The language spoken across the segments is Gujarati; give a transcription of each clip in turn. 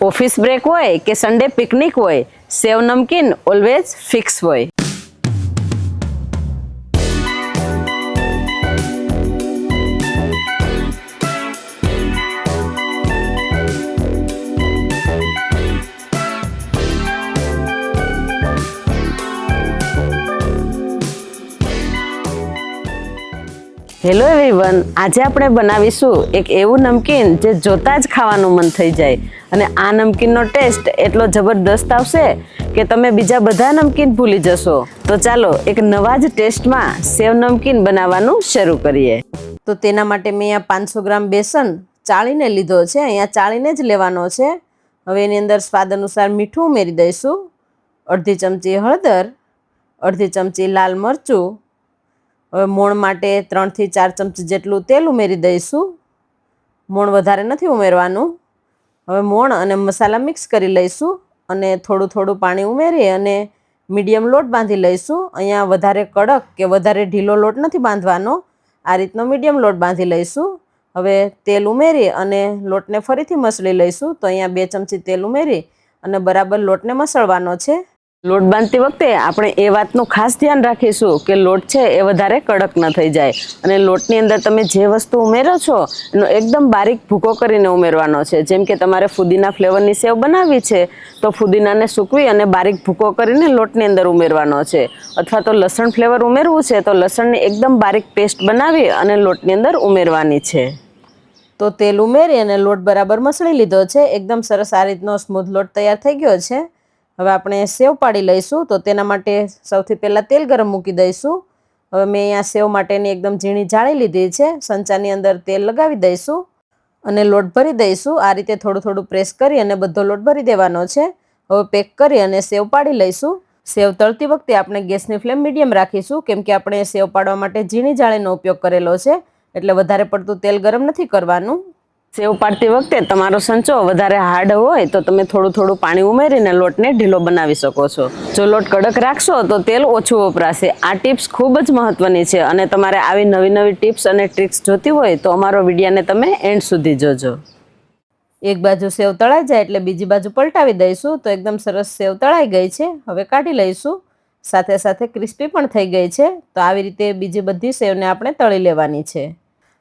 ઓફિસ બ્રેક હોય કે સન્ડે પિકનિક હોય સેવ નમકીન ઓલવેઝ ફિક્સ હોય. હેલો એવરીવન આજે આપણે બનાવીશું એક એવું નમકીન જે જોતાં જ ખાવાનું મન થઈ જાય. અને આ નમકીનનો ટેસ્ટ એટલો જબરદસ્ત આવશે કે તમે બીજા બધા નમકીન ભૂલી જશો. તો ચાલો એક નવા જ ટેસ્ટમાં સેવ નમકીન બનાવવાનું શરૂ કરીએ. તો તેના માટે મેં અહીંયા પાંચસો ગ્રામ બેસન ચાળીને લીધો છે. અહીંયા ચાળીને જ લેવાનો છે. હવે એની અંદર સ્વાદ અનુસાર મીઠું ઉમેરી દઈશું. અડધી ચમચી હળદર, અડધી ચમચી લાલ મરચું હવે મોણ માટે ત્રણથી ચાર ચમચી જેટલું તેલ ઉમેરી દઈશું. મોણ વધારે નથી ઉમેરવાનું. હવે મોણ અને મસાલા મિક્સ કરી લઈશું અને થોડું થોડું પાણી ઉમેરી અને મીડિયમ લોટ બાંધી લઈશું. અહીંયા વધારે કડક કે વધારે ઢીલો લોટ નથી બાંધવાનો. આ રીતનો મીડિયમ લોટ બાંધી લઈશું. હવે તેલ ઉમેરી અને લોટને ફરીથી મસળી લઈશું. તો અહીંયા બે ચમચી તેલ ઉમેરી અને બરાબર લોટને મસળવાનો છે. લોટ બાંધતી વખતે આપણે એ વાતનું ખાસ ધ્યાન રાખીશું કે લોટ છે એ વધારે કડક ન થઈ જાય. અને લોટની અંદર તમે જે વસ્તુ ઉમેરો છો, એનો એકદમ બારીક ભૂકો કરીને ઉમેરવાનો છે. જેમ કે તમારે ફુદીના ફ્લેવરની સેવ બનાવવી છે, તો ફુદીનાને સૂકવી અને બારીક ભૂકો કરીને લોટની અંદર ઉમેરવાનો છે. અથવા તો લસણ ફ્લેવર ઉમેરવું છે, તો લસણની એકદમ બારીક પેસ્ટ બનાવી અને લોટની અંદર ઉમેરવાની છે. તો તેલ ઉમેરી અને લોટ બરાબર મસળી લીધો છે. એકદમ સરસ આ રીતનો સ્મૂથ લોટ તૈયાર થઈ ગયો છે. હવે આપણે સેવ પાડી લઈશું, તો તેના માટે સૌથી પહેલાં તેલ ગરમ મૂકી દઈશું. હવે મેં અહીંયા સેવ માટેની એકદમ ઝીણી જાળી લીધી છે, સંચાની અંદર તેલ લગાવી દઈશું અને લોટ ભરી દઈશું. આ રીતે થોડું થોડું પ્રેસ કરી અને બધો લોટ ભરી દેવાનો છે. હવે પેક કરી અને સેવ પાડી લઈશું. સેવ તળતી વખતે આપણે ગેસની ફ્લેમ મીડિયમ રાખીશું, કેમ કે આપણે સેવ પાડવા માટે ઝીણી જાળીનો ઉપયોગ કરેલો છે, એટલે વધારે પડતું તેલ ગરમ નથી કરવાનું. સેવ પાડતી વખતે તમારો સંચો વધારે હાર્ડ હોય તો તમે થોડું થોડું પાણી ઉમેરીને લોટને ઢીલો બનાવી શકો છો. જો લોટ કડક રાખશો તો તેલ ઓછું વપરાશે. આ ટિપ્સ ખૂબ જ મહત્વની છે અને તમારે આવી નવી નવી ટિપ્સ અને ટ્રિક્સ જોતી હોય તો અમારો વિડીયાને તમે એન્ડ સુધી જોજો. એક બાજુ સેવ તળાઈ જાય એટલે બીજી બાજુ પલટાવી દઈશું તો એકદમ સરસ સેવ તળાઈ ગઈ છે. હવે કાઢી લઈશું. સાથે સાથે ક્રિસ્પી પણ થઈ ગઈ છે. તો આવી રીતે બીજી બધી સેવને આપણે તળી લેવાની છે.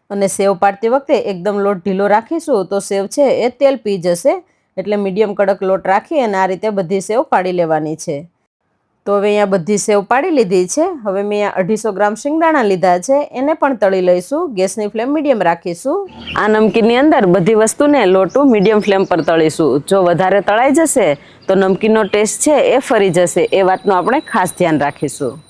અને સેવ પાડતી વખતે એકદમ લોટ ઢીલો રાખીશું, તો સેવ છે એ તેલ પી જશે. એટલે મીડિયમ કડક લોટ રાખી અને આ રીતે બધી સેવ પાડી લેવાની છે. તો હવે અહીંયા બધી સેવ પાડી લીધી છે. હવે મેં અહીંયા અઢીસો ગ્રામ શિંગદાણા લીધા છે. એને પણ તળી લઈશું. ગેસની ફ્લેમ મીડિયમ રાખીશું. આ નમકીનની અંદર બધી વસ્તુને લોટું મીડિયમ ફ્લેમ પર તળીશું. જો વધારે તળાઈ જશે, તો નમકીનનો ટેસ્ટ છે એ ફરી જશે. એ વાતનું આપણે ખાસ ધ્યાન રાખીશું.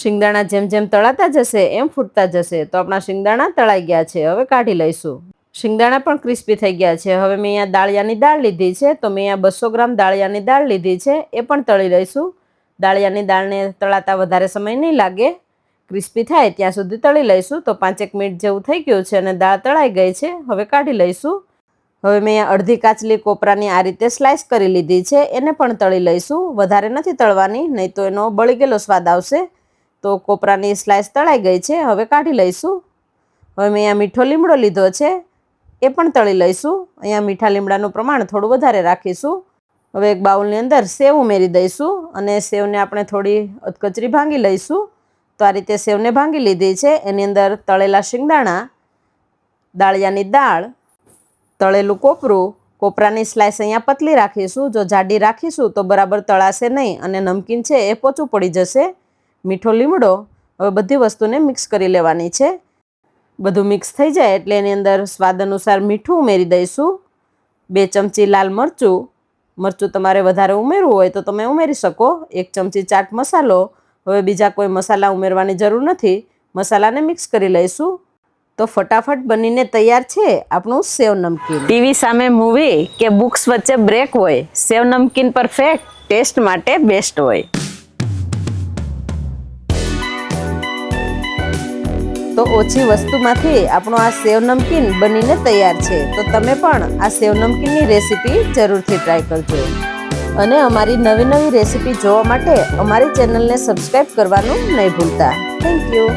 શિંગદાણા જેમ જેમ તળાતા જશે, એમ ફૂટતા જશે. તો આપણા શિંગદાણા તળાઈ ગયા છે. હવે કાઢી લઈશું. શિંગદાણા પણ ક્રિસ્પી થઈ ગયા છે. હવે મેં અહીંયા દાળિયાની દાળ લીધી છે. તો મેં અહીંયા બસો ગ્રામ દાળિયાની દાળ લીધી છે. એ પણ તળી લઈશું. દાળિયાની દાળને તળાતા વધારે સમય નહીં લાગે. ક્રિસ્પી થાય ત્યાં સુધી તળી લઈશું. તો પાંચેક મિનિટ જેવું થઈ ગયું છે અને દાળ તળાઈ ગઈ છે. હવે કાઢી લઈશું. હવે મેં અડધી કાચલી કોપરાની આ રીતે સ્લાઇસ કરી લીધી છે. એને પણ તળી લઈશું. વધારે નથી તળવાની, નહીં તો એનો બળી ગયેલો સ્વાદ આવશે. તો કોપરાની સ્લાઇસ તળાઈ ગઈ છે. હવે કાઢી લઈશું. હવે મેં અહીંયા મીઠો લીમડો લીધો છે. એ પણ તળી લઈશું. અહીંયા મીઠા લીમડાનું પ્રમાણ થોડું વધારે રાખીશું. હવે એક બાઉલની અંદર સેવ ઉમેરી દઈશું અને સેવને આપણે થોડી અધકચરી ભાંગી લઈશું. તો આ રીતે સેવને ભાંગી લીધી છે. એની અંદર તળેલા શિંગદાણા, દાળિયાની દાળ, તળેલું કોપરું, કોપરાની સ્લાઇસ અહીંયા પતલી રાખીશું. જો જાડી રાખીશું તો બરાબર તળાશે નહીં અને નમકીન છે એ પોચું પડી જશે. મીઠો લીમડો હવે બધી વસ્તુને મિક્સ કરી લેવાની છે. બધું મિક્સ થઈ જાય એટલે એની અંદર સ્વાદ અનુસાર મીઠું ઉમેરી દઈશું. બે ચમચી લાલ મરચું. મરચું તમારે વધારે ઉમેરવું હોય તો તમે ઉમેરી શકો. એક ચમચી ચાટ મસાલો. હવે બીજા કોઈ મસાલા ઉમેરવાની જરૂર નથી. મસાલાને મિક્સ કરી લઈશું. તો ફટાફટ બનીને તૈયાર છે આપણું સેવ નમકીન. ટીવી સામે મૂવી કે બુક્સ વચ્ચે બ્રેક હોય, સેવ નમકીન પરફેક્ટ ટેસ્ટ માટે બેસ્ટ હોય. તો ઓછી વસ્તુમાંથી આપણો આ સેવ નમકીન બનીને તૈયાર છે. તો તમે પણ આ સેવ નમકીનની રેસીપી જરૂરથી ટ્રાય કરજો. અને અમારી નવી નવી રેસીપી જોવા માટે અમારી ચેનલને સબસ્ક્રાઈબ કરવાનું નહીં ભૂલતા. Thank you